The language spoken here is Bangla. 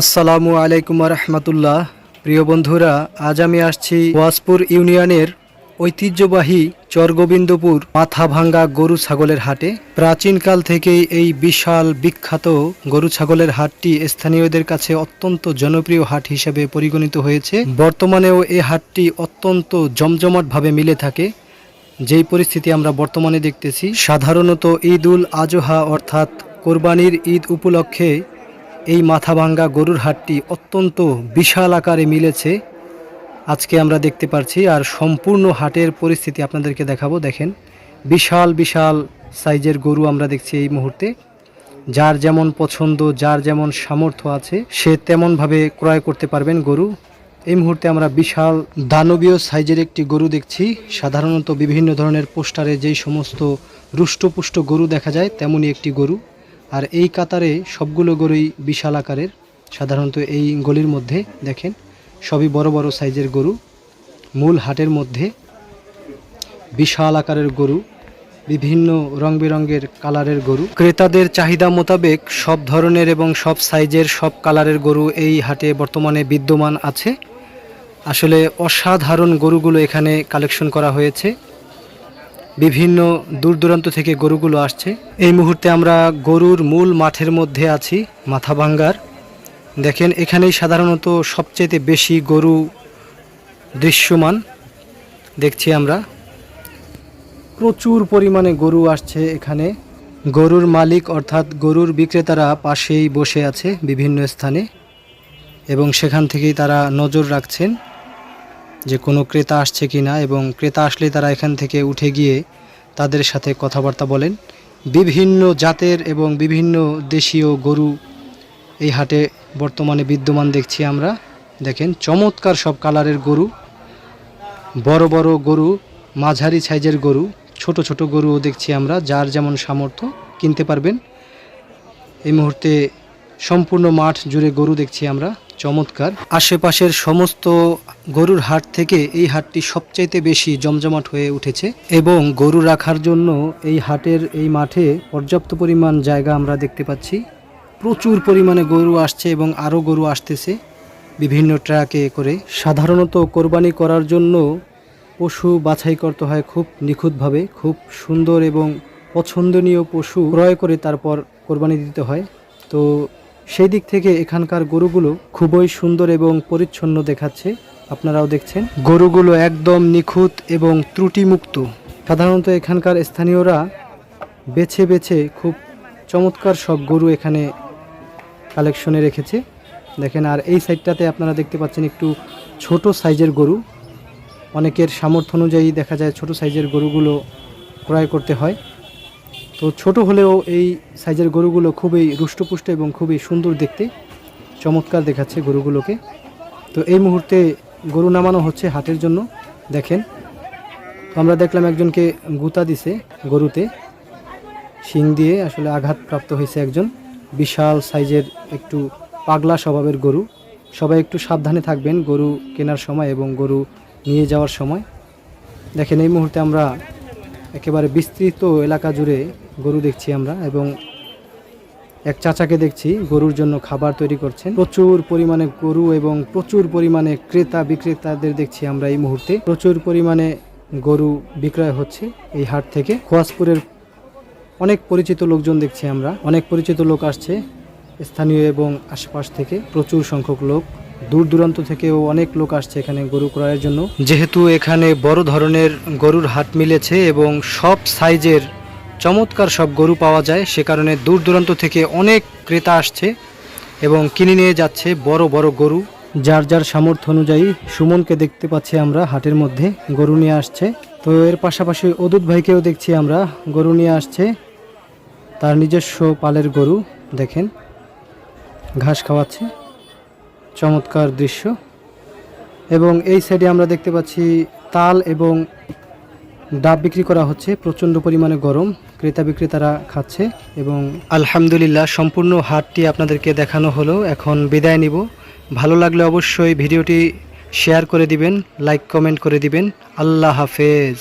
আসসালামু আলাইকুম রহমতুল্লাহ প্রিয় বন্ধুরা, আজ আমি আসছি ওয়াসপুর ইউনিয়নের ঐতিহ্যবাহী চরগোবিন্দপুর মাথাভাঙ্গা গরু ছাগলের হাটে। প্রাচীনকাল থেকেই এই বিশাল, বিখ্যাত গরু ছাগলের হাটটি স্থানীয়দের কাছে অত্যন্ত জনপ্রিয় হাট হিসেবে পরিগণিত হয়েছে। বর্তমানেও এই হাটটি অত্যন্ত জমজমাটভাবে মিলে থাকে। যেই পরিস্থিতি আমরা বর্তমানে দেখতেছি, সাধারণত ঈদ উল আজহা অর্থাৎ কোরবানির ঈদ উপলক্ষে এই মাথাভাঙ্গা গরুর হাটটি অত্যন্ত বিশাল আকারে মিলেছে। আজকে আমরা দেখতে পারছি আর সম্পূর্ণ হাটের পরিস্থিতি আপনাদেরকে দেখাবো। দেখেন, বিশাল বিশাল সাইজের গরু আমরা দেখছি এই মুহূর্তে। যার যেমন পছন্দ, যার যেমন সামর্থ্য আছে, সে তেমনভাবে ক্রয় করতে পারবেন গরু। এই মুহূর্তে আমরা বিশাল দানবীয় সাইজের একটি গরু দেখছি। সাধারণত বিভিন্ন ধরনের পোস্টারে যেই সমস্ত রুষ্টপুষ্ট গরু দেখা যায়, তেমনই একটি গরু। আর এই কাতারে সবগুলো গরুই বিশাল আকারের। সাধারণত এই গলির মধ্যে, দেখেন, সবই বড় বড় সাইজের গরু। মূল হাটের মধ্যে বিশাল আকারের গরু, বিভিন্ন রং বেরঙের কালারের গরু। ক্রেতাদের চাহিদা মোতাবেক সব ধরনের এবং সব সাইজের সব কালারের গরু এই হাটে বর্তমানে বিদ্যমান আছে। আসলে অসাধারণ গরুগুলো এখানে কালেকশন করা হয়েছে। বিভিন্ন দূর দূরান্ত থেকে গরুগুলো আসছে। এই মুহূর্তে আমরা গরুর মূল মাঠের মধ্যে আছি, মাথাভাঙ্গার। দেখেন, এখানেই সাধারণত সবচেয়ে বেশি গরু দৃশ্যমান, দেখছি আমরা। প্রচুর পরিমাণে গরু আসছে এখানে। গরুর মালিক অর্থাৎ গরুর বিক্রেতারা পাশেই বসে আছে বিভিন্ন স্থানে এবং সেখান থেকেই তারা নজর রাখছেন। যে কোনো ক্রেতা আসছে কি না এবং ক্রেতা আসলে তারা এখান থেকে উঠে গিয়ে তাদের সাথে কথাবার্তা বলেন। বিভিন্ন জাতের এবং বিভিন্ন দেশীয় গরু এই হাটে বর্তমানে বিদ্যমান দেখছি আমরা। দেখেন, চমৎকার সব কালারের গরু, বড় বড় গরু, মাঝারি সাইজের গরু, ছোট ছোট গরুও দেখছি আমরা, যার যেমন সামর্থ্য, কিনতে পারবেন। এই মুহূর্তে সম্পূর্ণ মাঠ জুড়ে গরু দেখছি আমরা। চমৎকার। আশেপাশের সমস্ত গরুর হাট থেকে এই হাটটি সবচাইতে বেশি জমজমাট হয়ে উঠেছে এবং গরু রাখার জন্য এই হাটের এই মাঠে পর্যাপ্ত পরিমাণ জায়গা আমরা দেখতে পাচ্ছি। প্রচুর পরিমাণে গরু আসছে এবং আরও গরু আসতেছে বিভিন্ন ট্রাকে করে। সাধারণত কোরবানি করার জন্য পশু বাছাই করতে হয় খুব নিখুঁতভাবে, খুব সুন্দর এবং পছন্দনীয় পশু ক্রয় করে তারপর কোরবানি দিতে হয়। তো সেই দিক থেকে এখানকার গরুগুলো খুবই সুন্দর এবং পরিচ্ছন্ন দেখাচ্ছে। আপনারাও দেখছেন। গরুগুলো একদম নিখুঁত এবং ত্রুটিমুক্ত। সাধারণত এখানকার স্থানীয়রা বেছে বেছে খুব চমৎকার সব গরু এখানে কালেকশনে রেখেছে। দেখেন, আর এই সাইডটাতে আপনারা দেখতে পাচ্ছেন একটু ছোট সাইজের গরু। অনেকের সামর্থ্য অনুযায়ী দেখা যায় ছোট সাইজের গরুগুলো ক্রয় করতে হয়। তো ছোট হলেও এই সাইজের গরুগুলো খুবই রুষ্টপুষ্ট এবং খুবই সুন্দর দেখতে। চমৎকার দেখাচ্ছে গরুগুলোকে। তো এই মুহূর্তে গরু নামানো হচ্ছে হাটের জন্য, দেখেন। আমরা দেখলাম একজনকে গুতা দিছে গরুতে। শিং দিয়ে আসলে আঘাতপ্রাপ্ত হয়েছে একজন। বিশাল সাইজের একটু পাগলা স্বভাবের গরু। সবাই একটু সাবধানে থাকবেন গরু কেনার সময় এবং গরু নিয়ে যাওয়ার সময়। দেখেন, এই মুহূর্তে আমরা একেবারে বিস্তৃত এলাকা জুড়ে গরু দেখছি আমরা এবং এক চাচাকে দেখছি, গরুর জন্য খাবার তৈরি করছেন। প্রচুর পরিমাণে গরু এবং প্রচুর পরিমাণে ক্রেতা বিক্রেতাদের দেখছি আমরা এই মুহূর্তে। প্রচুর পরিমাণে গরু বিক্রয় হচ্ছে এই হাট থেকে। খোয়াজপুরের অনেক পরিচিত লোকজন দেখছি আমরা। অনেক পরিচিত লোক আসছে স্থানীয় এবং আশপাশ থেকে। প্রচুর সংখ্যক লোক। দূর দূরান্ত থেকেও অনেক লোক আসছে এখানে গরু ক্রয়ের জন্য। যেহেতু এখানে বড় ধরনের গরুর হাট মিলেছে এবং সব সাইজের চমৎকার সব গরু পাওয়া যায়। সে কারণে দূর দূরান্ত থেকে অনেক ক্রেতা আসছে এবং কিনে নিয়ে যাচ্ছে বড় বড় গরু। যার যার সামর্থ্য অনুযায়ী সুমনকে দেখতে পাচ্ছি আমরা হাটের মধ্যে গরু নিয়ে আসছে। তো এর পাশাপাশি অদূত ভাইকেও দেখছি আমরা গরু নিয়ে আসছে। তার নিজস্ব পালের গরু, দেখেন, ঘাস খাওয়াচ্ছে। চমৎকার দৃশ্য। এবং এই সাইডে আমরা দেখতে পাচ্ছি তাল এবং ডাব বিক্রি করা হচ্ছে। প্রচণ্ড পরিমাণে গরম। ক্রেতা বিক্রেতারা খাচ্ছে এবং আলহামদুলিল্লাহ, সম্পূর্ণ হাটটি আপনাদেরকে দেখানো হলো। এখন বিদায় নিব। ভালো লাগলে অবশ্যই ভিডিওটি শেয়ার করে দিবেন, লাইক, কমেন্ট করে দিবেন। আল্লাহ হাফেজ।